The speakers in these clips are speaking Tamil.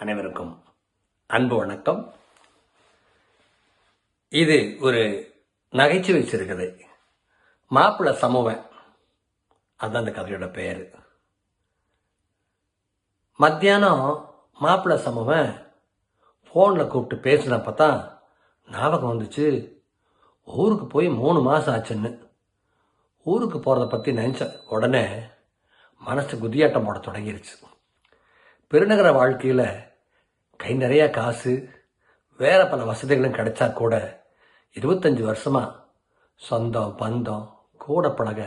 அனைவருக்கும் அன்பு வணக்கம். இது ஒரு நகைச்சுவை சிறுகதை. மாப்பிள்ள சமூகம் அதுதான் அந்த கதையோட பெயர். மத்தியானம் மாப்பிள்ளை சமூகம் ஃபோனில் கூப்பிட்டு பேசினப்ப தான் ஞாபகம் வந்துச்சு. ஊருக்கு போய் மூணு மாதம் ஆச்சுன்னு. ஊருக்கு போகிறத பற்றி நினச்ச உடனே மனசு குதியாட்டம் போட தொடங்கிருச்சு. பெருநகர வாழ்க்கையில் கை நிறையா காசு வேறு பல வசதிகளும் கிடைச்சா கூட இருபத்தஞ்சி வருஷமாக சொந்தம் பந்தம் கூட பழக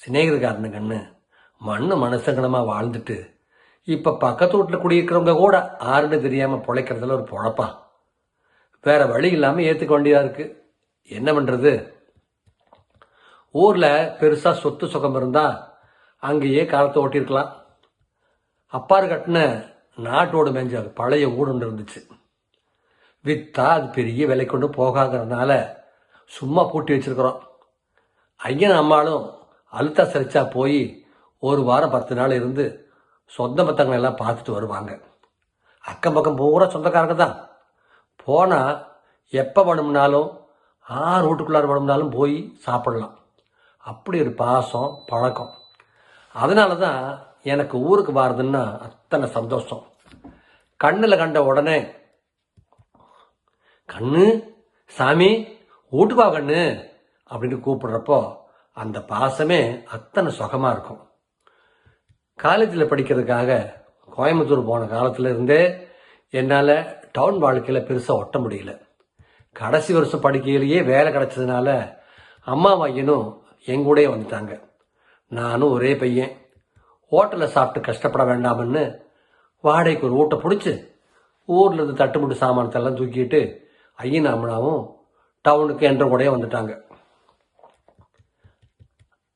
சிநேகிதக்காரனுங்கன்னு மண்ணு மனுஷங்கனமாக வாழ்ந்துட்டு இப்போ பக்கத்து வீட்டில் குடியிருக்கிறவங்க கூட ஆறுன்னு தெரியாமல் பிழைக்கிறதுல ஒரு பொழப்பா. வேறு வழி இல்லாமல் ஏற்றுக்க வேண்டியதாக இருக்குது என்ன பண்ணுறது ஊரில் பெருசாக சொத்து சுகம் இருந்தால் அங்கேயே காலத்தை ஓட்டியிருக்கலாம். அப்பாறு கட்டின நாட்டோடு மேஞ்ச பழைய ஊடு ஒன்று இருந்துச்சு. வித்தா அது பெரிய விலை கொண்டு போகாதனால சும்மா பூட்டி வச்சிருக்கிறோம். ஐயன் அம்மாளும் அழுத்தா சிரிச்சா போய் ஒரு வாரம் பத்து நாள் இருந்து சொந்த மத்தங்களை எல்லாம் பார்த்துட்டு வருவாங்க. அக்கம் பக்கம் பூரா சொந்தக்காரங்க தான். போனால் எப்போ வேணும்னாலும் ஆறு வீட்டுக்குள்ளார வேணும்னாலும் போய் சாப்பிடலாம். அப்படி ஒரு பாசம் பழக்கம். அதனால தான் எனக்கு ஊருக்கு வாரதுன்னா அத்தனை சந்தோஷம். கண்ணில் கண்ட உடனே கண்ணு சாமி வீட்டுக்கு வா கண்ணு அப்படின்னு கூப்பிடுறப்போ அந்த பாசமே அத்தனை சுகமாக இருக்கும். காலேஜில் படிக்கிறதுக்காக கோயம்புத்தூர் போன காலத்துல இருந்தே என்னால் டவுன் வாழ்க்கையில் பெருசாக ஒட்ட முடியல. கடைசி வருஷம் படிக்கையிலேயே வேலை கிடச்சதுனால அம்மா பையனும் எங்கூடயே வந்துட்டாங்க. நானும் ஒரே பையன். ஹோட்டலில் சாப்பிட்டு கஷ்டப்பட வேண்டாம்னு வாடகைக்கு ஒரு வீட்டை பிடிச்சி ஊரில் இருந்து தட்டுமுட்டு சாமானத்தெல்லாம் தூக்கிட்டு ஐயன் அம்மனாவும் டவுனுக்கு என்ற கூடயே வந்துட்டாங்க.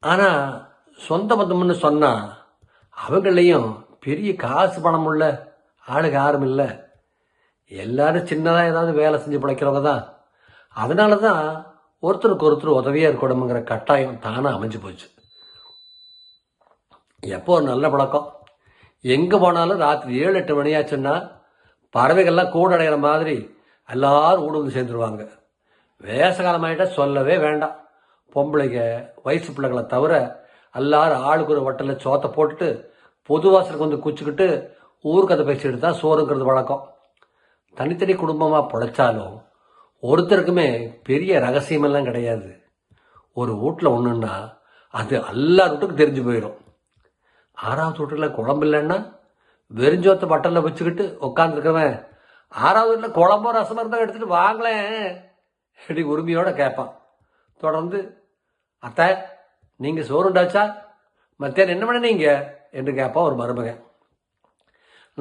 ஆனால் சொந்த பந்தம்னு சொன்னால் அவங்களையும் பெரிய காசு பணம் உள்ள ஆளுங்க யாரும் இல்லை. எல்லாரும் சின்னதாக ஏதாவது வேலை செஞ்சு பிழைக்கிறவங்க தான். அதனால தான் ஒருத்தருக்கு ஒருத்தர் உதவியாக இருக்கணுங்கிற கட்டாயம் தானாக அமைஞ்சு போச்சு. எப்போ ஒரு நல்ல பழக்கம்? எங்கே போனாலும் ராத்திரி ஏழு எட்டு மணி ஆச்சுன்னா பறவைகள்லாம் கூட அடைகிற மாதிரி எல்லாரும் ஊடு வந்து சேர்ந்துருவாங்க. வேசகாலம் ஆகிட்டால் சொல்லவே வேண்டாம். பொம்பளைங்க வயசு பிள்ளைகளை தவிர எல்லாரும் ஆளுக்கு ஒரு வட்டலில் சோத்தை போட்டுட்டு பொது வாசலுக்கு வந்து குச்சிக்கிட்டு ஊர்க்கதை பேசிட்டு தான் சோறுங்கிறது வழக்கம். தனித்தனி குடும்பமாக பிழைச்சாலும் ஒருத்தருக்குமே பெரிய ரகசியமெல்லாம் கிடையாது. ஒரு வீட்டில் ஒன்றுன்னா அது எல்லா வீட்டுக்கும் தெரிஞ்சு போயிடும் ஆறாவது வீட்டில் குழம்பு இல்லைன்னா வெறிஞ்சோத்த பட்டலில் வச்சுக்கிட்டு உட்காந்துருக்கவன் ஆறாவது வீட்டில் குழம்போ ரசம் இருந்தால் எடுத்துகிட்டு வாங்களேன். இப்படி உரிமையோடு கேட்பான் தொடர்ந்து அத்தை நீங்கள் சோறுண்டாச்சா மத்தியானம் என்ன பண்ணீங்க? என்று கேட்பான் ஒரு மருமகன்.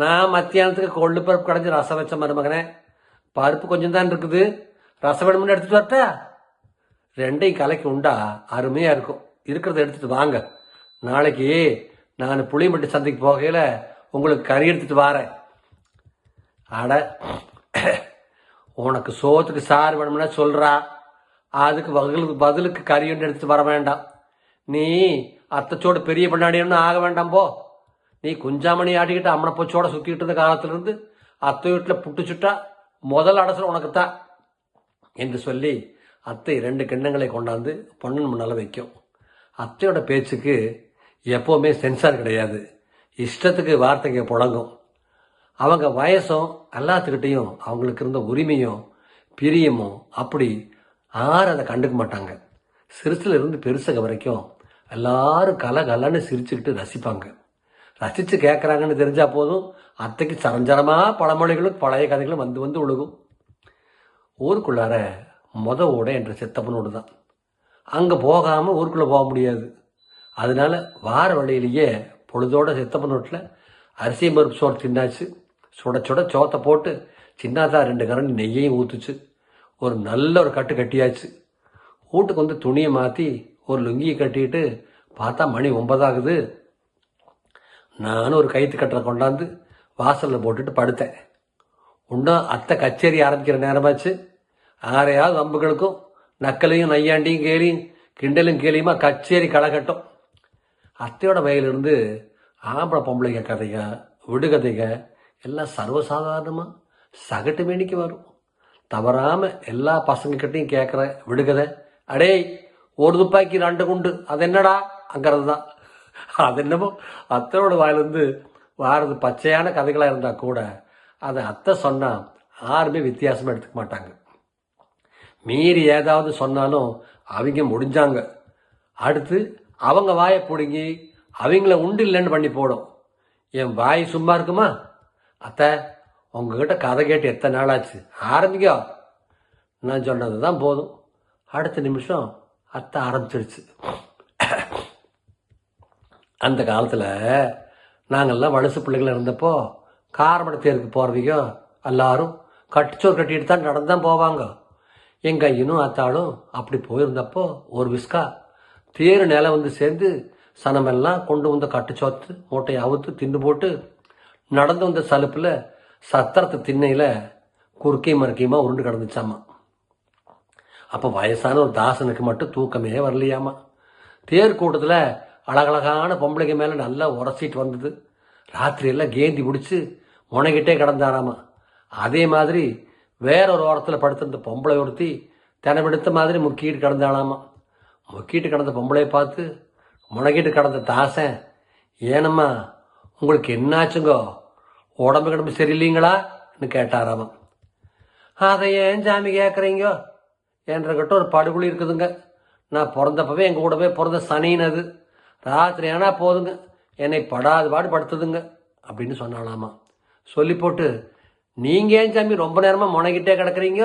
நான் மத்தியானத்துக்கு கொள்ளு பருப்பு கடைஞ்சி ரசம் வச்ச மருமகனே. பருப்பு கொஞ்சம் தான் இருக்குது. ரசம் வேணும்னு எடுத்துகிட்டு வரட்டா? ரெண்டையும் கலக்கி உண்டா அருமையாக இருக்கும். இருக்கிறத எடுத்துகிட்டு வாங்க. நாளைக்கு நான் புளியம்பட்டி சந்தைக்கு போகையில் உங்களுக்கு கறி எடுத்துட்டு வரேன். அட உனக்கு சோத்துக்கு சாறு வேணும்னா சொல்கிறா அதுக்கு பதிலுக்கு பதிலுக்கு கறி ஒன்று எடுத்துட்டு வர வேண்டாம். நீ அத்தச்சோடு பெரிய பண்ணாடின்னு ஆக வேண்டாம் போ. நீ குஞ்சாமணி ஆட்டிக்கிட்டு அம்மனை சுற்றிக்கிட்டு இருந்த காலத்திலிருந்து அத்தை வீட்டில் புட்டு சுட்டா முதல் அடசல் உனக்கு தான் என்று சொல்லி அத்தை ரெண்டு கிண்ணங்களை கொண்டாந்து பொண்ணன் முன்னால் வைக்கும். அத்தையோட பேச்சுக்கு எப்போவுமே சென்சார் கிடையாது. இஷ்டத்துக்கு வார்த்தைங்க புழங்கும். அவங்க வயசும் எல்லாத்துக்கிட்டையும் அவங்களுக்கு இருந்த உரிமையும் பிரியமும் அப்படி யாரும் அதை கண்டுக்க மாட்டாங்க. சிறுசுல இருந்து பெருசுக வரைக்கும் எல்லாரும் கல கலன்னு சிரிச்சுக்கிட்டு ரசிப்பாங்க. ரசித்து கேட்குறாங்கன்னு தெரிஞ்சால் போதும் அத்தைக்கு சரஞ்சரமாக பழமொழிகளும் பழைய கதைகளும் வந்து வந்து ஒழுகும். ஊருக்குள்ளார மொத ஓட என்ற சித்தப்பனோடு தான் அங்கே போகாமல் ஊருக்குள்ளே போக முடியாது. அதனால வார வழியிலேயே பொழுதோட சித்தப்பன் வீட்டில் அரிசி பருப்பு சோறு தின்னாச்சு. சுட சுட சோத்தை போட்டு சின்னதாக ரெண்டு கரண்டி நெய்யையும் ஊற்றுச்சு ஒரு நல்ல ஒரு கட்டு கட்டியாச்சு. வீட்டுக்கு வந்து துணியை மாற்றி ஒரு லுங்கியை கட்டிட்டு பார்த்தா மணி ஒன்பதாகுது. நானும் ஒரு கைத்து கட்டரை கொண்டாந்து வாசலில் போட்டுட்டு படுத்தேன். இன்னும் அத்தை கச்சேரி ஆரம்பிக்கிற நேரமாச்சு. ஆறையாவது அம்புகளுக்கும் நக்கலையும் நையாண்டியும் கேலியும் கிண்டலும் கேலியுமா கச்சேரி களை கட்டும் அத்தையோட வயலிருந்து ஆம்பளை பொம்பளைங்க கதைங்க விடுகதைங்க எல்லாம் சர்வசாதாரணமாக சகட்டு மேனிக்கு வரும். தவறாமல் எல்லா பசங்கக்கிட்டையும் கேட்குற விடுகதை அடேய் ஒரு துப்பாக்கி ரெண்டு குண்டு அது என்னடா? அங்கிறது தான் அது என்னமோ அத்தையோட வாயிலிருந்து வாரது பச்சையான கதைகளாக இருந்தால் கூட அதை அத்தை சொன்னால் யாருமே வித்தியாசமாக எடுத்துக்க மாட்டாங்க. மீறி ஏதாவது சொன்னாலும் அவங்க முடிஞ்சாங்க. அடுத்து அவங்க வாயை பிடுங்கி அவங்கள உண்டு இல்லைன்னு பண்ணி போடும். என் வாய் சும்மா இருக்குமா? அத்தை உங்ககிட்ட கதை கேட்டு எத்தனை நாள் ஆச்சு ஆரம்பிக்கோ. நான் சொன்னது தான் போதும். அடுத்த நிமிஷம் அத்தை ஆரம்பிச்சிருச்சு. அந்த காலத்தில் நாங்கள்லாம் வலசு பிள்ளைகள் இருந்தப்போ காரமடை தேருக்கு போகிறவங்க எல்லாரும் கட்டிச்சோர் கட்டிட்டு தான் நடந்து தான் போவாங்க. எங்கள் ஐயனும் அத்தாளும் அப்படி போயிருந்தப்போ ஒரு விஸ்கா தேர் நிலம் வந்து சேர்ந்து சனமெல்லாம் கொண்டு வந்த கட்டுச்சோத்து மூட்டையை அவுத்து தின்னு போட்டு நடந்து வந்த சலுப்பில் சத்திரத்து திண்ணையில் குறுக்கை மறுக்கையுமா உருண்டு கிடந்துச்சாமா. அப்போ வயசான ஒரு தாசனுக்கு மட்டும் தூக்கமே வரலையாமா. தேர் கூட்டத்தில் அழகழகான பொம்பளைங்க மேலே நல்லா உரசிட்டு வந்தது. ராத்திரியெல்லாம் கேந்தி பிடிச்சி முனைகிட்டே கிடந்தாராமா. அதே மாதிரி வேற ஒரு ஓரத்தில் படுத்திருந்த பொம்பளை ஒருத்தி தினமெடுத்த மாதிரி முக்கிட்டு கிடந்தாளாமா. முக்கிட்டு கிடந்த பொம்பளையை பார்த்து முனகிட்டு கிடந்த தாசன் ஏனம்மா? உங்களுக்கு என்னாச்சுங்கோ? உடம்பு கிடம்பு சரியில்லைங்களான்னு கேட்டாராமா அதை ஏன் சாமி கேட்குறீங்கோ என்றகிட்ட ஒரு படுகுழி இருக்குதுங்க. நான் பிறந்தப்பவே எங்கள் கூடவே பிறந்த சனின்னு அது. ராத்திரி ஆனால் போதுங்க. என்னை படாது பாடு படுத்துதுங்க அப்படின்னு சொன்னாலாமா சொல்லி போட்டு நீங்கள் ஏன் சாமி ரொம்ப நேரமாக முனைகிட்டே கிடக்குறீங்க?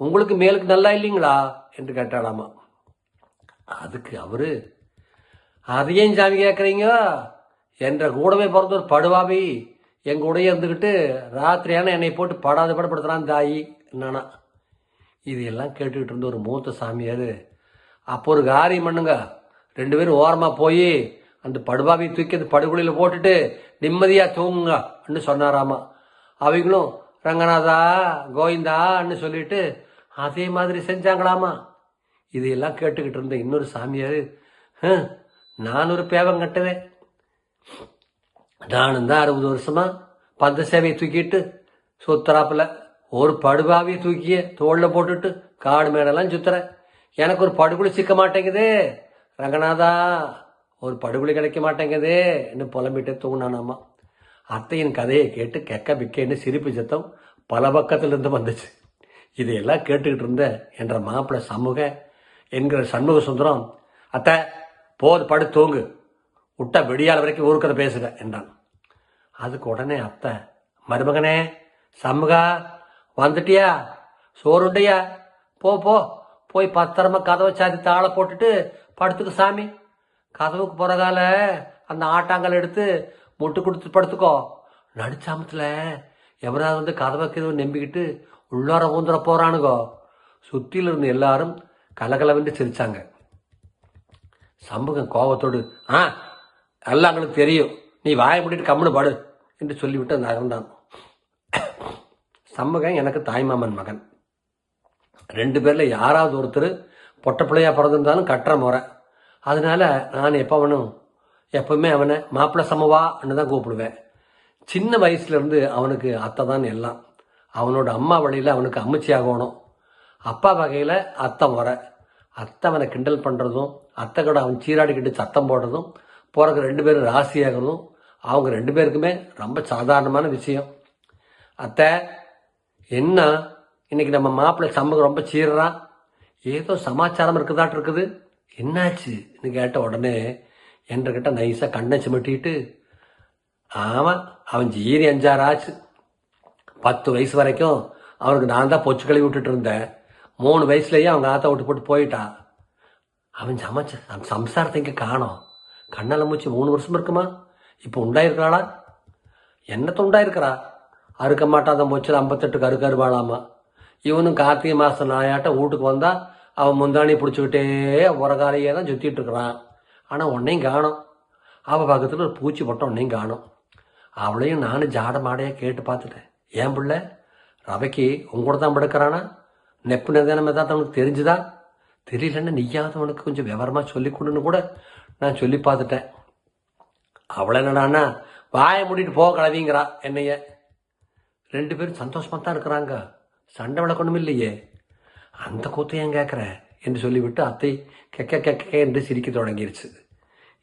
உங்களுக்கு மேலுக்கு நல்லா இல்லைங்களா? என்று கேட்டாலாமா அதுக்கு அவரு அதையும் சாமி கேட்குறீங்க என்ற கூடவே பிறந்த ஒரு படுவாபி எங்கள் கூடயே இருந்துக்கிட்டு ராத்திரியான என்னை போட்டு படாத படப்படுத்துகிறான் தாயி என்னன்னா இது எல்லாம் கேட்டுக்கிட்டு இருந்த ஒரு மூத்த சாமியார் அப்போ ஒரு காரியம் பண்ணுங்க. ரெண்டு பேரும் ஓரமாக போய் அந்த படுபாவி தூக்கி அந்த படுகொலியில் போட்டுட்டு நிம்மதியாக தூங்குங்கன்னு சொன்னாராமா. அவங்களும் ரங்கநாதா கோவிந்தான்னு சொல்லிட்டு அதே மாதிரி செஞ்சாங்களாமா? இதையெல்லாம் கேட்டுக்கிட்டு இருந்த இன்னொரு சாமியார் நான் ஒரு பேவம் கட்டுவேன் நானும் தான் அறுபது வருஷமா பந்த சேவையை தூக்கிட்டு சுத்துறாப்புல. ஒரு படுபாவியை தூக்கிய தோளில் போட்டுட்டு காடு மேடெல்லாம் சுத்துறேன். எனக்கு ஒரு படுகுழி சிக்க மாட்டேங்குதே. ரங்கநாதா ஒரு படுகுழி கிடைக்க மாட்டேங்குதே. இன்னும் புலம்பிட்டு தூங்கினானாமா. அத்தையின் கதையை கேட்டு கெக்க பிக்கேன்னு சிரிப்பு சத்தம் பல பக்கத்துல இருந்து வந்துச்சு. இதையெல்லாம் கேட்டுக்கிட்டு இருந்த என்ற மாப்பிள்ளை சமூக என்கிற சண்முக சுந்தரம் அத்தை போது படு தூங்கு. விட்டா விடியால் வரைக்கும் ஊருக்கதை பேசுக என்றான். அதுக்கு உடனே அத்தை மருமகனே சண்முகா வந்துட்டியா? சோறுண்டையா? போ போ. போய் பத்திரமா கதவை சாத்தி தாளை போட்டுட்டு படுத்துக்க சாமி. கதவுக்கு பிறகால அந்த ஆட்டாங்கல் எடுத்து முட்டு கொடுத்து படுத்துக்கோ. நடுச்சாமத்தில் எவராவது வந்து கதவை கதவை நம்பிக்கிட்டு உள்ளார ஊந்துற போகிறானுங்கோ சுற்றியில் இருந்த எல்லாரும் கலகலவென்று சிரிச்சாங்க. சம்புகம் கோபத்தோடு ஆ எல்லாம் எங்களுக்கு தெரியும். நீ வாயை முடிட்டு கம்முனு படு என்று சொல்லிவிட்டு நகர்ந்தான் சம்பகம் எனக்கு தாய்மாமன் மகன். ரெண்டு பேரில் யாராவது ஒருத்தர் பொட்ட பிள்ளையாக பிறந்திருந்தாலும் கட்டுற முறை. அதனால நான் எப்போ அவனும் எப்பவுமே அவனை மாப்பிள்ளை சமவான்னு தான் கூப்பிடுவேன். சின்ன வயசுலேருந்து அவனுக்கு அத்தை தான் எல்லாம். அவனோட அம்மா வழியில் அவனுக்கு அம்மச்சி ஆகணும் அப்பா வகையில் அத்தை முறை. அத்தை அவனை கிண்டல் பண்ணுறதும் அத்தை கூட அவன் சீராடிக்கிட்டு சத்தம் போடுறதும் போகிறக்கு ரெண்டு பேரும் ராசியாகிறதும் அவங்க ரெண்டு பேருக்குமே ரொம்ப சாதாரணமான விஷயம். அத்தை என்ன? இன்னைக்கு நம்ம மாப்பிள்ளை சம்பகம் ரொம்ப சீர்றான் ஏதோ சமாச்சாரம் இருக்குதாட்டு இருக்குது. என்னாச்சுன்னு கேட்ட உடனே என்கிட்ட நைஸாக கண்ணை சுமட்டிட்டு ஆமாம் அவன் ஜீரி அஞ்சாறு ஆச்சு. பத்து வயசு வரைக்கும் அவனுக்கு நான் தான் பொச்சு கழுவி விட்டுட்டு இருந்தேன். மூணு வயசுலயே அவங்க ஆத்தா விட்டு போட்டு போயிட்டா. அவன் சமைச்ச சம்சாரத்தை இங்கே காணும். கண்ணால் மூச்சு மூணு வருஷம் இருக்குமா? இப்போ உண்டாயிருக்கிறாளா? என்னத்த உண்டாயிருக்கிறா? அறுக்க மாட்டாத போச்சு ஐம்பத்தெட்டுக்கு அறுக்க அறுவாளாமா இவனும் கார்த்திகை மாதம் நாயாட்ட வீட்டுக்கு வந்தா அவன் முந்தாணி பிடிச்சிக்கிட்டே உரகாலையே தான் சுற்றிட்டு இருக்கிறான். ஆனால் உன்னையும் காணும். அவள் பக்கத்தில் ஒரு பூச்சி போட்ட உன்னையும் காணும். அவளையும் நானும் ஜாட மாடையாக கேட்டு பார்த்துட்டேன். ஏன் பிள்ளை? ரவைக்கு உங்க கூட தான் படுக்கிறானா? நெப்பு நிதானம் ஏதாவது அவனுக்கு தெரிஞ்சுதா? தெரியலன்னு நீயாவது அவனுக்கு கொஞ்சம் விவரமாக சொல்லி கொடுன்னு கூட நான் சொல்லி பார்த்துட்டேன். அவளை என்னடான்னா வாயை மூடிட்டு போக கிளவிங்கிறா என்னைய. ரெண்டு பேரும் சந்தோஷமாக தான் இருக்கிறாங்க. சண்டை விளக்கணும் இல்லையே. அந்த கூத்தை ஏன் கேட்குற என்று சொல்லிவிட்டு அத்தை கெக்க கெக்க என்று சிரிக்க தொடங்கிருச்சு.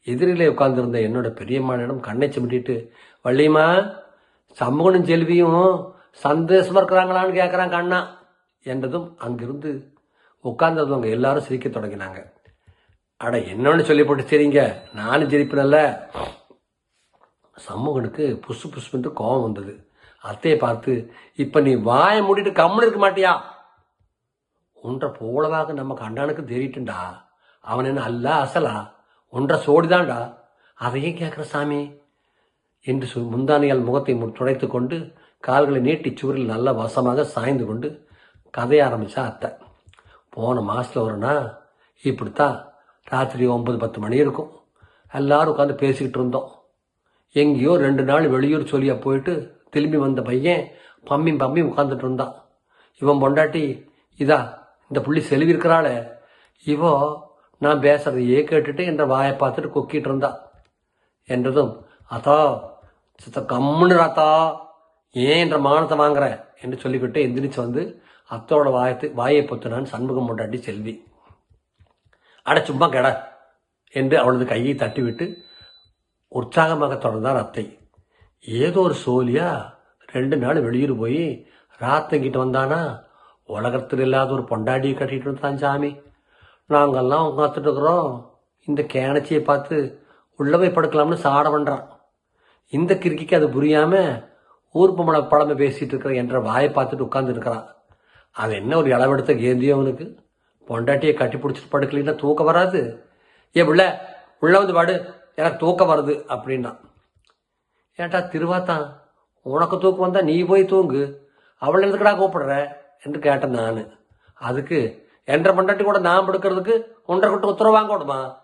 எதிரிலே உட்கார்ந்துருந்த என்னோட பெரியம்மானிடம் கண்ணை சிமிட்டிட்டு வள்ளியம்மா சமூகனும் செல்வியும் சந்தோஷமாக இருக்கிறாங்களான்னு கேட்குறாங்க அண்ணா. என்றதும் அங்கிருந்து உட்கார்ந்தவங்க எல்லாரும் சிரிக்க தொடங்கினாங்க. அட என்னன்னு சொல்லி போட்டு சரிங்க. நானும் சிரிப்பினல்ல. சமூகனுக்கு புசு புசுன்னு கோபம் வந்தது. அத்தையை பார்த்து இப்போ நீ வாயை மூடிட்டு கம்முன்னு இருக்க மாட்டியா? ஒன்றை போலதாக நம்ம கண்டானுக்கு தெரியிட்டுண்டா அவன் என்ன அல்ல அசலா? ஒன்றை சோடிதான்டா? அதையே கேட்குற சாமி. என்று சொல் முந்தானியால் முகத்தை மு- கொண்டு கால்களை நீட்டி சுவரில் நல்ல வசமாக சாய்ந்து கொண்டு கதைய ஆரம்பித்தா அத்தை. போன மாதத்தில் ஒரு நாள் இப்படித்தான் ராத்திரி ஒன்பது பத்து மணி இருக்கும். எல்லாரும் உட்காந்து பேசிக்கிட்டு இருந்தோம். எங்கேயோ ரெண்டு நாள் வெளியூர் சொல்லியா போயிட்டு திரும்பி வந்த பையன் பம்மி பம்மி உட்காந்துட்டு இருந்தான். இவன் பொண்டாட்டி இதா இந்த புள்ளி செலவி இருக்கிறாளே. இவோ நான் பேசுறதையே கேட்டுட்டு என்ற வாயை பார்த்துட்டு கொக்கிட்டு இருந்தா. என்றதும் அதா சித்த கம்முன்னு ராத்தா ஏன் என்ற மானத்தை வாங்குற? என்று சொல்லிக்கிட்டு எந்திரிச்சு வந்து அத்தோட வாயத்து வாயை பொத்துனான் சண்முகம் பொண்டாட்டி செல்வி. அட சும்மா கெட என்று அவளது கையை தட்டிவிட்டு உற்சாகமாக தொடர்ந்தார் அத்தை. ஏதோ ஒரு சோலியா ரெண்டு நாள் வெளியூர் போய் ராத்தங்கிட்டு வந்தானா? உலகத்தில் இல்லாத ஒரு பொண்டாடியை கட்டிட்டு வந்தான் சாமி. நாங்கெல்லாம் உட்காந்துட்டு இருக்கிறோம். இந்த கேனச்சியை பார்த்து உள்ள போய் படுக்கலாம்னு சாட பண்ணுறான் இந்த கிறுக்கிக்கு அது புரியாமல் ஊர் பொம்பளை பழமை பேசிகிட்டு இருக்கிற என்ற வாயை பார்த்துட்டு உட்காந்துருக்கிறான் அது என்ன ஒரு இளவெடுத்த கேந்தியோ அவனுக்கு? பொண்டாட்டியை கட்டி பிடிச்சிட்டு படுக்கலைன்னா தூக்கம் வராது. ஏ பிள்ள உள்ள வந்து பாடு. எனக்கு தூக்கம் வருது அப்படின்னா. ஏன்டா திருவாத்தான்? உனக்கு தூக்கம் வந்தா நீ போய் தூங்கு. அவளை எதுக்குடா கூப்பிடுற? என்று கேட்டேன் நான். அதுக்கு என்ற பொண்டாட்டி கூட நான் படுக்கிறதுக்கு ஒன்றரை கொட்டு உத்தரவு வாங்க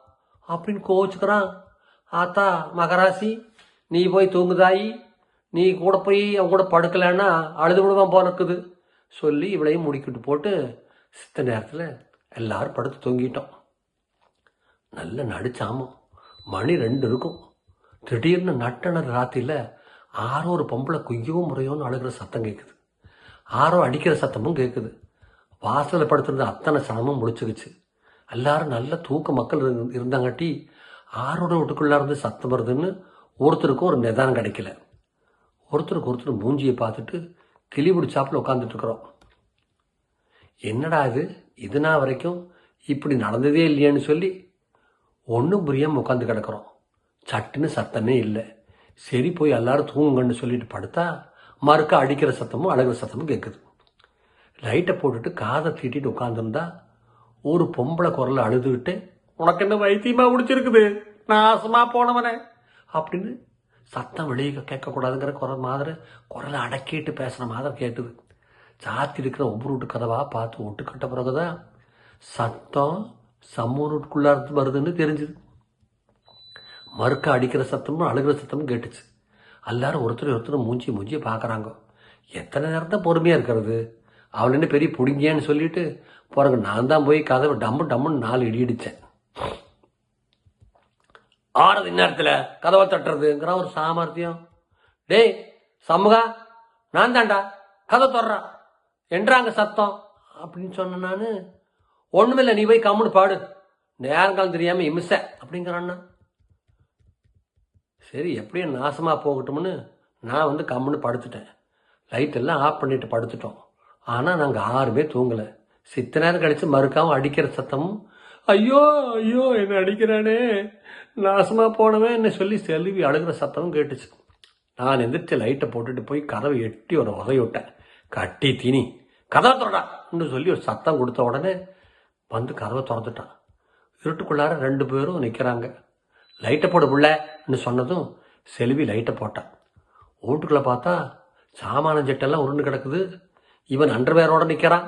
அப்படின்னு கோச்சுக்கிறான் ஆத்தா மகராசி நீ போய் தூங்குதாயி. நீ கூட போய் அவன் கூட படுக்கலைன்னா அழுது விடுவான் போனக்குது இருக்குது. சொல்லி இவளையும் முடிக்கிட்டு போட்டு சித்த நேரத்தில் எல்லாரும் படுத்து தொங்கிட்டோம். நல்ல நடிச்சாமம். மணி ரெண்டு இருக்கும். திடீர்னு நட்டன ராத்திரியில் ஆரோ ஒரு பொம்பளை குய்யவும் முறையோன்னு அழுகிற சத்தம் கேட்குது ஆரோ அடிக்கிற சத்தமும் கேட்குது வாசலில் படுத்திருந்த அத்தனை சனமும் முடிச்சுக்குச்சு எல்லாரும் நல்ல தூக்க மக்கள் இருந்தாங்காட்டி ஆரோட வீட்டுக்குள்ளே இருந்து சத்தம் வருதுன்னு ஒருத்தருக்கும் ஒரு நிதானம் கிடைக்கல. ஒருத்தருக்கு ஒருத்தர் மூஞ்சியை பார்த்துட்டு கிளி பிடிச்சாப்புல உட்காந்துட்ருக்குறோம் என்னடா இது? இது வரைக்கும் இப்படி நடந்ததே இல்லையேன்னு சொல்லி ஒன்றும் புரியாமல் உட்காந்து கிடக்குறோம். சட்டுன்னு சத்தமே இல்லை. சரி போய் எல்லாரும் தூங்குங்கன்னு சொல்லிட்டு படுத்தா மறுக்க அடிக்கிற சத்தமும் அழகிற சத்தமும் கேட்குது லைட்டை போட்டுட்டு காதை தீட்டிட்டு உட்காந்துருந்தா ஒரு பொம்பளை குரலை அழுதுகிட்டு உனக்கு என்ன வைத்தியமாக முடிச்சிருக்குது நாசமா போனவனே அப்படின்னு சத்தம் வெளியே கேட்கக்கூடாதுங்கிற குரல் மாதிரி குரலை அடக்கிட்டு பேசுகிற மாதிரி கேட்டுது சாத்தி இருக்கிற ஒவ்வொரு வீட்டு கதவாக பார்த்து விட்டு கட்ட பிறகுதான் சத்தம் சம்மூருக்குள்ளே வருதுன்னு தெரிஞ்சுது. மறுக்க அடிக்கிற சத்தமும் அழுகிற சத்தமும் கேட்டுச்சு. எல்லாரும் ஒருத்தர் ஒருத்தர் மூஞ்சி மூஞ்சி பார்க்குறாங்க. எத்தனை நேரம் தான் பொறுமையாக இருக்கிறது? அவள் என்ன பெரிய புடுங்கியான்னு சொல்லிட்டு பிறகு நான் தான் போய் கதவை டம்மு டம்முன்னு நாலு இடி அடித்தேன் ஆறது இந்நேரத்தில் கதவை தட்டுறதுங்கிற ஒரு சாமர்த்தியம். டேய் சமூகா நான் தான்டா கதை தொடரா என்றாங்க சத்தம். அப்படின்னு சொன்ன நான். ஒன்றுமில்லை நீ போய் கம்முன்னு பாடு. நேரங்காலம் தெரியாமல் இமிச அப்படிங்கிறான்னா சரி எப்படியும் நாசமாக போகட்டும்னு நான் வந்து கம்முன்னு படுத்துட்டேன். லைட் எல்லாம் ஆஃப் பண்ணிட்டு படுத்துட்டோம். ஆனால் நாங்கள் ஆறுமே தூங்கலை. சித்த நேரம் கழித்து மறுக்காமல் அடிக்கிற சத்தமும் ஐயோ ஐயோ என்ன அடிக்கிறானே. நாசமா போனவன். என்ன சொல்லி செல்வி அழுகிற சத்தமும் கேட்டுச்சு. நான் எந்திரிச்சு லைட்டை போட்டுட்டு போய் கதவை எட்டி ஒரு உதை விட்டேன் கட்டி தீனி கதவை திறடான்னு சொல்லி ஒரு சத்தம் கொடுத்த உடனே வந்து கதவை திறந்துட்டான். இருட்டுக்குள்ளார ரெண்டு பேரும் நிற்கிறாங்க லைட்டை போட புள்ளன்னு சொன்னதும் செல்வி லைட்டை போட்டான். வீட்டுக்குள்ளே பார்த்தா சாமான ஜெட்டெல்லாம் உருண்டு கிடக்குது. இவன் அண்டர்வேரோட நிற்கிறான்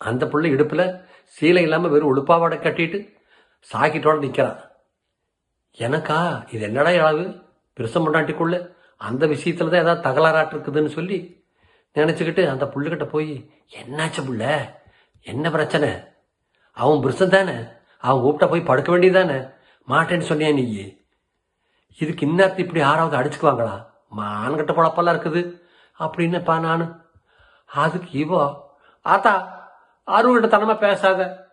அந்த பிள்ளை இடுப்பில் சீலை இல்லாமல் வெறும் உளுப்பாவாடை கட்டிட்டு சாக்கிட்டோட நிற்கிறான் எனக்கா? இது என்னடா அளவு பெருசம் பொண்டாட்டிக்குள்ள அந்த விஷயத்துல தான் ஏதாவது தகராறாட்டு இருக்குதுன்னு சொல்லி நினச்சிக்கிட்டு அந்த புள்ளுக்கிட்ட போய் என்னாச்சு புள்ள? என்ன பிரச்சனை? அவன் புருஷன் தானே? அவன் கூப்பிட்டா போய் படுக்க வேண்டியதானே மாட்டேன்னு சொன்னியா நீ? இதுக்கு இந்நேரத்து இப்படி யாராவது அடிச்சுக்குவாங்களா? மான்கிட்ட குழப்பெல்லாம் இருக்குது. அப்படின்னுப்பா நான். அதுக்கு இவோ ஆத்தா அருகிட்ட பேசாத.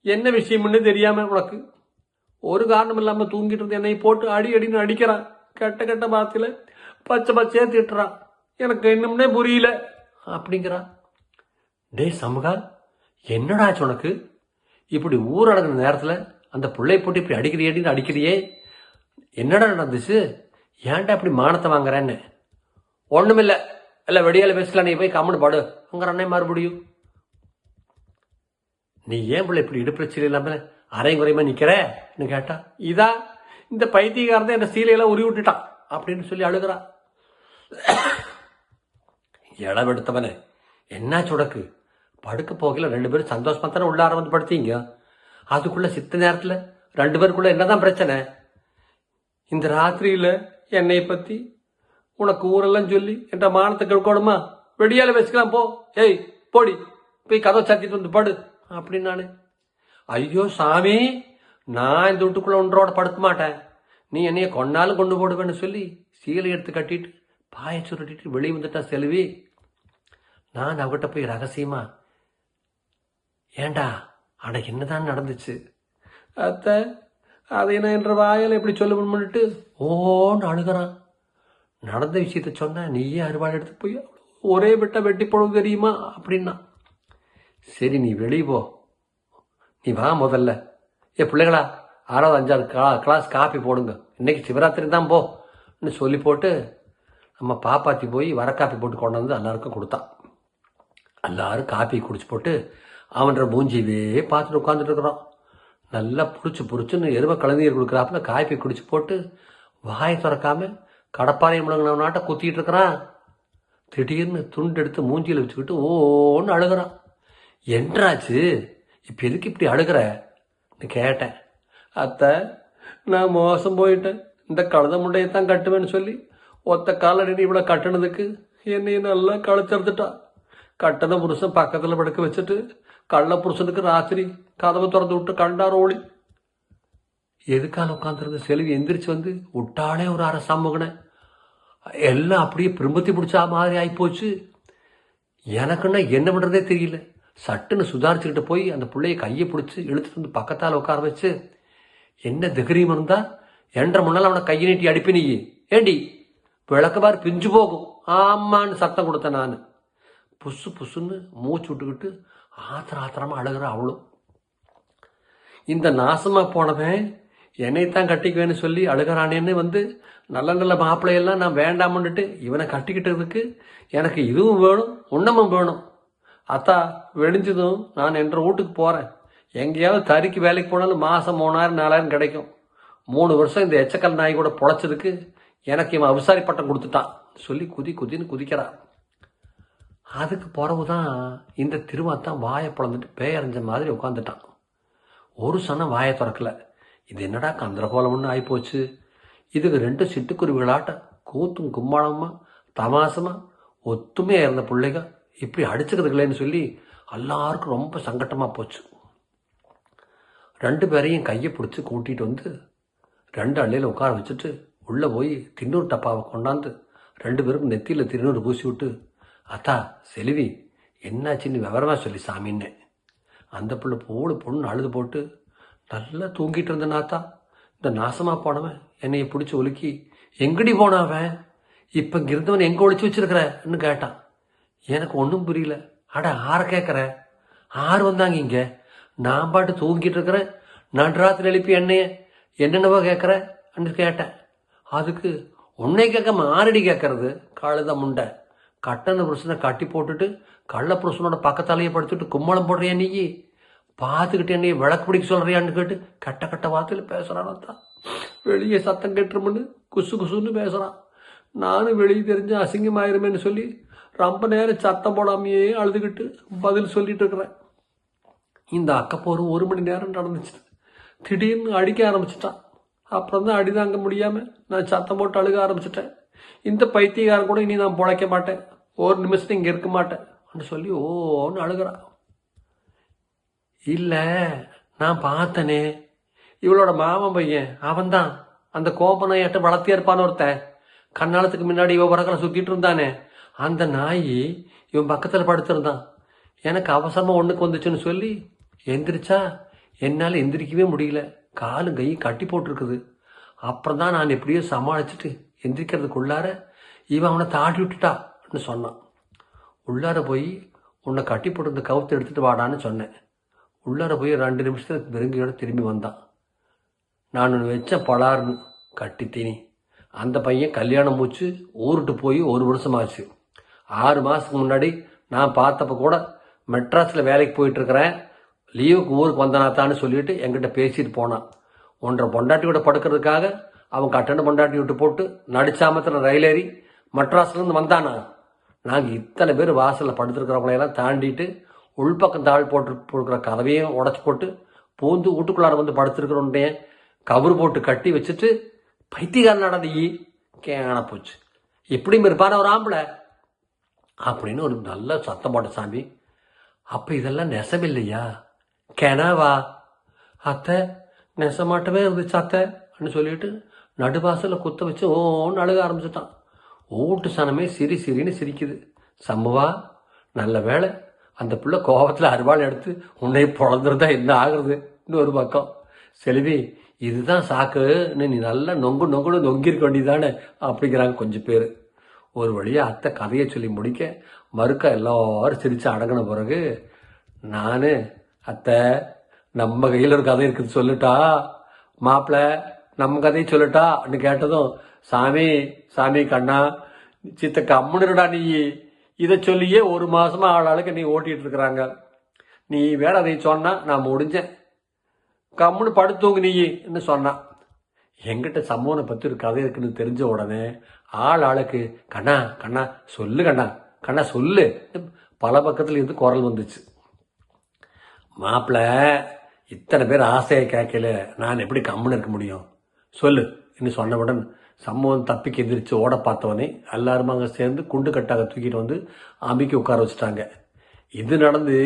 என்ன விஷயம்னு தெரியாம உனக்கு. ஒரு காரணம் இல்லாம தூங்கிட்டு இருந்த என்னை போட்டு அடி அடின்னு அடிக்கிறான் கெட்ட கெட்ட வார்த்தையில பச்சை பச்சையா திட்டுறான் எனக்கு இன்னும்னே புரியல அப்படிங்கிறான் டேய் சமூகா என்னடா ஆச்சு உனக்கு? இப்படி ஊரடங்குற நேரத்துல அந்த பிள்ளை போட்டு இப்படி அடிக்கிறியேன்னு அடிக்கிறியே. என்னடா நடந்துச்சு? ஏன்டா இப்படி மானத்தை வாங்குறேன்னு? ஒண்ணுமில்ல. இல்ல வெடியால பேசலாம் நீ போய் கம்முன்னு பாடு. அண்ணே மறுபடியும். நீ ஏன் பிள்ளை இப்படி இடுப்பிரச்சனை இல்லாமல் அரையும் குறையுமா நிற்கிறன்னு கேட்டா இதா இந்த பைத்தியக்காரன் என்ன சீலையெல்லாம் உருவி விட்டுட்டான் அப்படின்னு சொல்லி அழுகிறா. எடுத்தவனே என்ன சுடக்கு படுக்க போகல ரெண்டு பேரும் சந்தோஷமா தானே உள்ளார வந்து படுத்தீங்க? அதுக்குள்ள சித்த நேரத்தில் ரெண்டு பேருக்குள்ள என்னதான் பிரச்சனை? இந்த ராத்திரியில என்னை பத்தி உனக்கு ஊரெல்லாம் சொல்லி என்ற மானத்தை கேட்கணுமா வெடியால வச்சுக்கலாம் போ. ஏய் போடி போய் கதவை சத்திட்டு வந்து படு. அப்படின்னானு ஐயோ சாமி நான் இந்த வீட்டுக்குள்ளே ஒன்றோட படுக்க மாட்டேன். நீ என்னைய கொண்டாலும் கொண்டு போடுவேன்னு சொல்லி சீலை எடுத்து கட்டிட்டு பாய சுருட்டிட்டு வெளியே வந்துட்டான் செல்வி. நான் அவகிட்ட போய் ரகசியமா ஏண்டா அட என்னதான் நடந்துச்சு? அத்தை அதை நான் என்ற வாயால் எப்படி சொல்லுவேன்னுட்டு ஓன்னு அழுகிறான். நடந்த விஷயத்த சொன்னால் நீயே அறுவாள் எடுத்து போய் ஒரே வெட்ட வெட்டி போடுவது தெரியுமா? அப்படின்னா. சரி நீ வெளியே போ. நீ வா முதல்ல. ஏ பிள்ளைகளா ஆறாவது அஞ்சாவது கா கிளாஸ் காப்பி போடுங்க. இன்னைக்கு சிவராத்திரி தான் போன்னு சொல்லி போட்டு நம்ம பாப்பாத்தி போய் வர காப்பி போட்டு கொண்டு வந்து எல்லாருக்கும் கொடுத்தான். எல்லாரும் காப்பி குடிச்சு போட்டு அவன்ற மூஞ்சியவே பார்த்துட்டு உட்காந்துட்டு நல்லா பிடிச்சி பிடிச்சின்னு எருமை கலந்தீர் கொடுக்குறாப்புல காப்பி குடிச்சு போட்டு வாயை திறக்காம கடப்பாறை முழங்கினவனாட்ட குத்திட்டு இருக்கிறான். திடீர்னு துண்டு எடுத்து மூஞ்சியில் வச்சுக்கிட்டு ஓன்னு அழுகிறான். என்றாச்சு? இப்போ எதுக்கு இப்படி அழுகிறன்னு கேட்டேன். அத்தை நான் மோசம் போயிட்டேன். இந்த கழுத முண்டையை தான் கட்டுவேன்னு சொல்லி ஒத்த காலடி இவ்வளோ கட்டுனதுக்கு என்னையை நல்லா களைச்செடுத்துட்டா கட்டின புருஷன் பக்கத்தில் படுக்க வச்சுட்டு கள்ள புருஷனுக்கு ராத்திரி கதவை திறந்து விட்டு கண்டார் ஓடி. எதுக்கால உட்காந்துருந்த செல்வி எந்திரிச்சு வந்து விட்டாலே ஒரு அரை சமூகனை. எல்லாம் அப்படியே பிரிம்பத்தி பிடிச்சா மாதிரி ஆயிப்போச்சு. எனக்குன்னா என்ன பண்ணுறதே தெரியல. சட்டுன்னு சுதாரிச்சுக்கிட்டு போய் அந்த பிள்ளைய கையை பிடிச்சி இழுத்துட்டு வந்து பக்கத்தால் உட்கார வச்சு என்ன திகரியம் இருந்தா? என்ற முன்னால் அவனை கையை நீட்டி அடிப்பி நீ ஏண்டி? விளக்கபார் பிஞ்சு போகும். ஆமான்னு சத்தம் கொடுத்தேன் நான். புசு புசுன்னு மூச்சு விட்டுக்கிட்டு ஆத்திர ஆத்திரமா அழுகிற அவளும். இந்த நாசமா போனவன் என்னைத்தான் கட்டிக்குவேன்னு சொல்லி அழுகிறானேன்னு வந்து நல்ல நல்ல மாப்பிள்ளையெல்லாம் நான் வேண்டாமன்னுட்டு இவனை கட்டிக்கிட்டதுக்கு எனக்கு இதுவும் வேணும் உண்ணமும் வேணும். அத்தா வெடிஞ்சதும் நான் என்ற வீட்டுக்கு போகிறேன் எங்கேயாவது தறிக்கு வேலைக்கு போனாலும் மாதம் மூணாயிரம் நாலாயிரம் கிடைக்கும். மூணு வருஷம் இந்த எச்சக்கல் நாய் கூட பொழைச்சதுக்கு எனக்கு இவன் அவிசாரி பட்டம் கொடுத்துட்டான். சொல்லி குதி குதின்னு குதிக்கிறான் அதுக்கு பிறகு தான் இந்த திருவாத்தான் வாயை பிளந்துட்டு பேயறிஞ்ச மாதிரி உட்காந்துட்டான் ஒரு சனம் வாயை திறக்கல. இது என்னடா கந்தரகோலம்னு ஆகிப்போச்சு இதுக்கு ரெண்டு சிட்டுக்குருவிகளாட்ட கூத்தும் கும்மாளமாக தமாசமாக ஒத்துமையாக இருந்த பிள்ளைங்க இப்படி அடிச்சுக்கிறதுங்களேன்னு சொல்லி எல்லாருக்கும் ரொம்ப சங்கட்டமாக போச்சு. ரெண்டு பேரையும் கையை பிடிச்சி கூட்டிகிட்டு வந்து ரெண்டு அள்ளையில் உட்கார வச்சுட்டு உள்ளே போய் தின்னூர் டப்பாவை கொண்டாந்து ரெண்டு பேருக்கும் நெத்தியில் திருநூறு பூசி விட்டு அத்தா செல்வி என்னாச்சுன்னு விவரமாக சொல்லி சாமின்னு. அந்த பிள்ளை போடு பொண்ணு அழுது போட்டு நல்லா தூங்கிட்டு இருந்த நாத்தா. இந்த நாசமா போனவன் என்னையை பிடிச்சி ஒலுக்கி எங்கடி போனவன் இப்போ இங்கே இருந்தவன் எங்கே ஒழிச்சு வச்சிருக்கிறன்னு கேட்டான். எனக்கு ஒன்றும் புரியல. அட ஆற கேட்குற ஆறு வந்தாங்க இங்கே. நான் பாட்டு தூங்கிட்டு இருக்கிறேன். நடுராத்திரி எழுப்பி என்னைய. என்னென்னவோ கேட்குற கேட்குறன்னு கேட்டேன். அதுக்கு உன்னை கேட்காம ஆரடி கேட்கறது கழுத முண்டை. கட்டண புருஷனை கட்டி போட்டுட்டு கள்ள புருஷனோட பக்கத்தாலேயே படுத்துட்டு கும்மலம் போடுறியா நீ? பார்த்துக்கிட்டு என்னைய விளக்கு பிடிக்க சொல்கிறியான்னு கேட்டு கட்ட கட்ட வார்த்தையில் பேசுகிறான் தான் வெளியே சத்தம் கட்டுருமுன்னு குசு குசுன்னு பேசுகிறான் நானும் வெளியே தெரிஞ்சு அசிங்கமாயிருமேன்னு சொல்லி ரொம்ப நேரம் சத்தம் போடாமையே அழுதுகிட்டு பதில் சொல்லிட்டு இருக்கிறேன். இந்த அக்கப்போரும் ஒரு மணி நேரம் நடந்துச்சு. திடீர்னு அடிக்க ஆரம்பிச்சிட்டான். அப்புறம் தான் அடி தாங்க முடியாமல் நான் சத்தம் போட்டு அழுக ஆரம்பிச்சிட்டேன். இந்த பைத்தியக்காரன் கூட இனி நான் பிழைக்க மாட்டேன். ஒரு நிமிஷம் இங்கே இருக்க மாட்டேன் அப்படின்னு சொல்லி ஓன்னு அழுகிறான். இல்லை நான் பார்த்தனே. இவளோட மாமன் பையன் அவன்தான். அந்த கோப்பனையாட்ட வளர்த்தியா இருப்பான்னு ஒருத்தன். கண்ணாலத்துக்கு முன்னாடி இவ உரக்கல சுற்றிட்டு இருந்தானே. அந்த நாய் இவன் பக்கத்தில் படுத்திருந்தான். எனக்கு அவசரமாக ஒன்றுக்கு வந்துச்சுன்னு சொல்லி எந்திரிச்சா என்னால் எந்திரிக்கவே முடியல. காலும் கையும் கட்டி போட்டிருக்குது. அப்புறம் தான் நான் எப்படியோ சமாளிச்சுட்டு எந்திரிக்கிறதுக்குள்ளார இவன் அவனை தாட்டி விட்டுட்டான்னு சொன்னான். உள்ளார போய் உன்னை கட்டி போட்டு இந்த கவுத்து எடுத்துகிட்டு வாடான்னு சொன்னேன். உள்ளார போய் ரெண்டு நிமிஷத்தில் வெறுங்கையோடு திரும்பி வந்தான். நான் ஒன்று வச்ச பலார்னு கட்டி தீனி அந்த பையன் கல்யாணம் மூச்சு ஊருட்டு போய் ஒரு வருஷம் ஆச்சு ஆறு மாதத்துக்கு முன்னாடி நான் பார்த்தப்ப கூட மெட்ராஸில் வேலைக்கு போயிட்டுருக்கிறேன். லீவுக்கு ஊருக்கு வந்தனாத்தான்னு சொல்லிட்டு என்கிட்ட பேசிட்டு போனான். ஒன்றரை பொண்டாட்டியோட படுக்கிறதுக்காக அவன் கட்டண பொண்டாட்டி விட்டு போட்டு நடிச்சாமத்தில் ரயில் ஏறி மெட்ராஸ்லேருந்து வந்தானா? நாங்கள் இத்தனை பேர் வாசலில் படுத்துருக்கிறவங்களையெல்லாம் தாண்டிட்டு உள்பக்கம் தாழ் போட்டு போடுக்கிற கதவையும் உடச்சி போட்டு பூந்து வீட்டுக்குள்ளார வந்து படுத்துருக்கிறோன்னே கவர் போட்டு கட்டி வச்சுட்டு பைத்தியக்காரன் நடந்தி. கேன போச்சு. எப்படியும் இருப்பான ஒரு ஆம்பளை. அப்படின்னு ஒரு நல்ல சத்தம் போட்ட சாமி. அப்போ இதெல்லாம் நெசமில்லையா கெனவா அத்தை நெசமாட்டவே இருந்துச்சு அத்தைன்னு சொல்லிட்டு நடுவாசலில் குத்த வச்சு ஓன்னு அழுக ஆரம்பிச்சிட்டான். ஓட்டு சனமே சிரி சிரின்னு சிரிக்குது. சம்பவா நல்ல வேலை அந்த பிள்ளை கோபத்தில் அருவாள் எடுத்து உன்னை பிறந்துருந்தா என்ன ஆகுறது? ஒரு பக்கம். செல்வி இதுதான் சாக்குன்னு நீ நல்லா நொங்கு நொங்குன்னு நொங்கிருக்க வேண்டியதானே அப்படிங்கிறாங்க கொஞ்சம் பேர். ஒரு வழியாக அத்தை கதையை சொல்லி முடிக்க மறுக்க எல்லாரும் சிரித்து அடங்கின பிறகு நான் அத்தை நம்ம கையில் ஒரு கதை இருக்குது சொல்லுட்டா மாப்பிள்ள நம்ம கதையை சொல்லட்டான்னு கேட்டதும் சாமி சாமி கண்ணா சித்த கம்முனுடா நீ. இதை சொல்லியே ஒரு மாசமா ஆளாளுக்கு நீ ஓட்டிகிட்டு இருக்கிறாங்க. நீ வேற அதை சொன்னா நான் முடிஞ்சேன். கம்முன்னு படுத்தூங்க நீன்னு சொன்னான் எங்கிட்ட சம்மோனை பற்றி ஒரு கதை இருக்குன்னு தெரிஞ்ச உடனே ஆள் ஆளுக்கு கண்ணா கண்ணா சொல்லு கண்ணா கண்ணா சொல்லு. பல பக்கத்துல இருந்து குரல் வந்துச்சு. மாப்பிள்ள இத்தனை பேர் ஆசையை கேட்கல. நான் எப்படி கம்முன்னு இருக்க முடியும்? சொல்லு. இன்னும் சொன்னவுடன் சம்பவம் தப்பிக்கு எந்திரிச்சு ஓட பார்த்தவனே எல்லாரும் அங்கே சேர்ந்து குண்டு கட்டாக தூக்கிட்டு வந்து அமைக்க உட்கார வச்சுட்டாங்க. இது நடந்து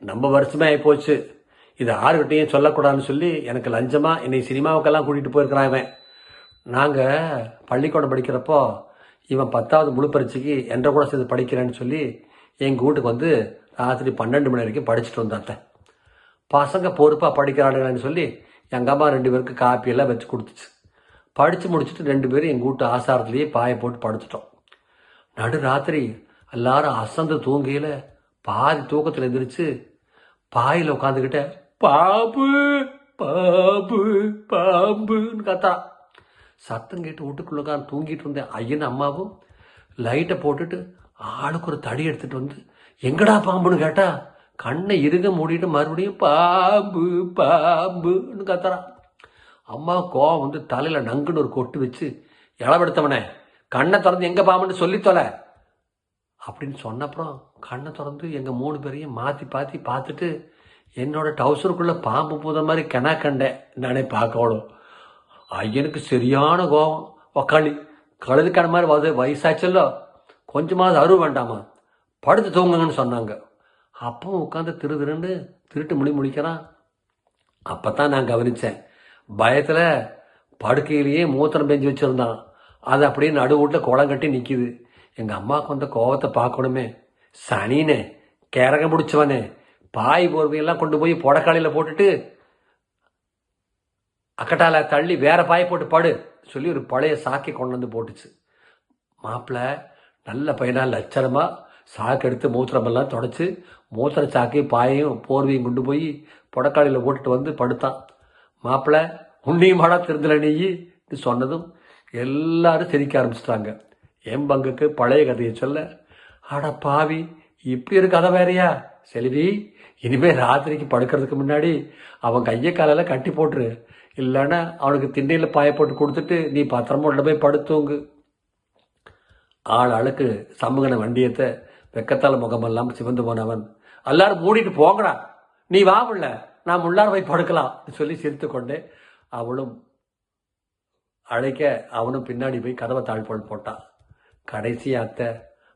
நம்ம வருஷமே ஆகி போச்சு. இது ஆறுகிட்டையும் சொல்லக்கூடாதுன்னு சொல்லி எனக்கு லஞ்சமாக என்னை சினிமாவுக்கெல்லாம் கூட்டிகிட்டு போயிருக்கிறான் இவன். நாங்கள் பள்ளிக்கூடம் படிக்கிறப்போ இவன் பத்தாவது முழு பரீட்சைக்கு என்ற கூட சேர்ந்து படிக்கிறேன்னு சொல்லி எங்கள் வீட்டுக்கு வந்து ராத்திரி பன்னெண்டு மணி வரைக்கும் படிச்சுட்டு வந்தாத்த பசங்க பொறுப்பாக படிக்கிறானுங்கன்னு சொல்லி எங்கள் அம்மா ரெண்டு பேருக்கு காப்பியெல்லாம் வச்சு கொடுத்துச்சு. படித்து முடிச்சுட்டு ரெண்டு பேரும் எங்கள் வீட்டு ஆசாரத்துலேயே பாயை போட்டு படுத்துட்டோம். நடு ராத்திரி எல்லாரும் அசந்து தூங்கையில் பாதி தூக்கத்தில் எந்திரிச்சு பாயில் உட்காந்துக்கிட்ட பாம்பு பாம்பு பாம்புன்னு கத்தா. சத்தம் கேட்டு வீட்டுக்குள்ள தான் தூங்கிட்டு இருந்தேன் ஐயன் அம்மாவும் லைட்டை போட்டுட்டு ஆளுக்கு ஒரு தடி எடுத்துட்டு வந்து எங்கடா பாம்புன்னு கேட்டா? கண்ணை இருக மூடிட்டு மறுபடியும் பாம்பு பாம்புன்னு கத்துறா. அம்மா கோவம் வந்து தலையில் நங்குன்னு ஒரு கொட்டு வச்சு இளவெடுத்தவனே கண்ணை திறந்து எங்கே பாம்புன்னு சொல்லி தொலை. அப்படின்னு சொன்னப்புறம் கண்ணை திறந்து எங்கள் மூணு பேரையும் மாற்றி பாத்தி பார்த்துட்டு என்னோட டவுசருக்குள்ள பாம்பு பூத மாதிரி கிணா கண்டேன் நானே பார்க்கணும். ஐயனுக்கு சரியான கோபம். உக்காளி கழுதுக்கான மாதிரி வந்து வயசாச்சல்லோ கொஞ்சமாவது அருவ வேண்டாமா? படுத்து தூங்குங்கன்னு சொன்னாங்க. அப்பவும் உட்காந்து திரு திருண்டு திருட்டு முடி முடிக்கிறான் அப்போ தான் நான் கவனித்தேன் பயத்தில் படுக்கையிலேயே மூத்திரம் பெஞ்சு வச்சுருந்தான். அது அப்படியே நடு வீட்டில் குளம் கட்டி நிற்கிது எங்கள் அம்மாவுக்கு வந்த கோவத்தை பார்க்கணுமே. சனினே கேரகம் பிடிச்சவனே. பாய் போர்வையெல்லாம் கொண்டு போய் புடக்காலையில் போட்டுட்டு அக்கட்டால தள்ளி வேற பாய் போட்டு படு சொல்லி ஒரு பழைய சாக்கை கொண்டு வந்து போட்டுச்சு. மாப்பிள்ள நல்ல பையனா லட்சணமாக சாக்கு எடுத்து மூத்திரமெல்லாம் தொடச்சி மூத்திர சாக்கு பாயையும் போர்வையும் கொண்டு போய் புடக்காலையில் போட்டுட்டு வந்து படுத்தான். மாப்பிள்ள உன்னையும் மாடா திருந்தல நீ சொன்னதும் எல்லாரும் சிரிக்க ஆரம்பிச்சிட்டாங்க. என் பங்குக்கு பழைய கதையை சொல்ல அட பாவி இப்படி ஒரு கதை வேறையா? செல்வி இனிமே ராத்திரிக்கு படுக்கிறதுக்கு முன்னாடி அவன் கையை காலெல்லாம் கட்டி போட்டுரு. இல்லைன்னா அவனுக்கு திண்டையில் பாய போட்டு கொடுத்துட்டு நீ பத்திரமா உள்ள போய் படுத்தூங்கு ஆள் ஆளுக்கு சமூகன வண்டியத்தை வெக்கத்தால் முகமெல்லாம் சிவந்து போனவன். எல்லாரும் மூடிட்டு போங்கடா. நீ வா உள்ள. நாம் உள்ளார போய் படுக்கலாம் சொல்லி சிரித்து கொண்டே அவளும் அழைக்க அவனும் பின்னாடி போய் கதவை தாழ்பால் போட்டான். கடைசி அத்தை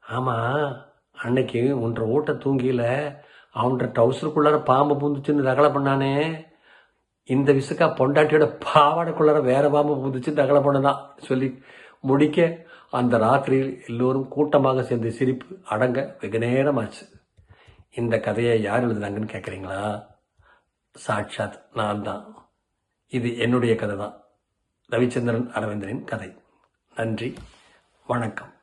ஆமாம் அன்னைக்கு ஒன்றரை ஊட்ட தூங்கியில் அவன்ற டவுசருக்குள்ளார பாம்பு பூந்துச்சுன்னு ரகலை பண்ணானே. இந்த விசுக்கா பொண்டாட்டியோட பாவாடைக்குள்ளார வேற பாம்பு பூந்துச்சுன்னு ரகலை பண்ணதான். சொல்லி முடிக்க அந்த ராத்திரியில் எல்லோரும் கூட்டமாக சேர்ந்து சிரிப்பு அடங்க வெகு நேரமாச்சு. இந்த கதையை யார் எழுதுனாங்கன்னு கேட்குறீங்களா சாட்சாத் நான் தான். இது என்னுடைய கதை தான் ரவிச்சந்திரன் அரவிந்தனின் கதை. நன்றி. வணக்கம்.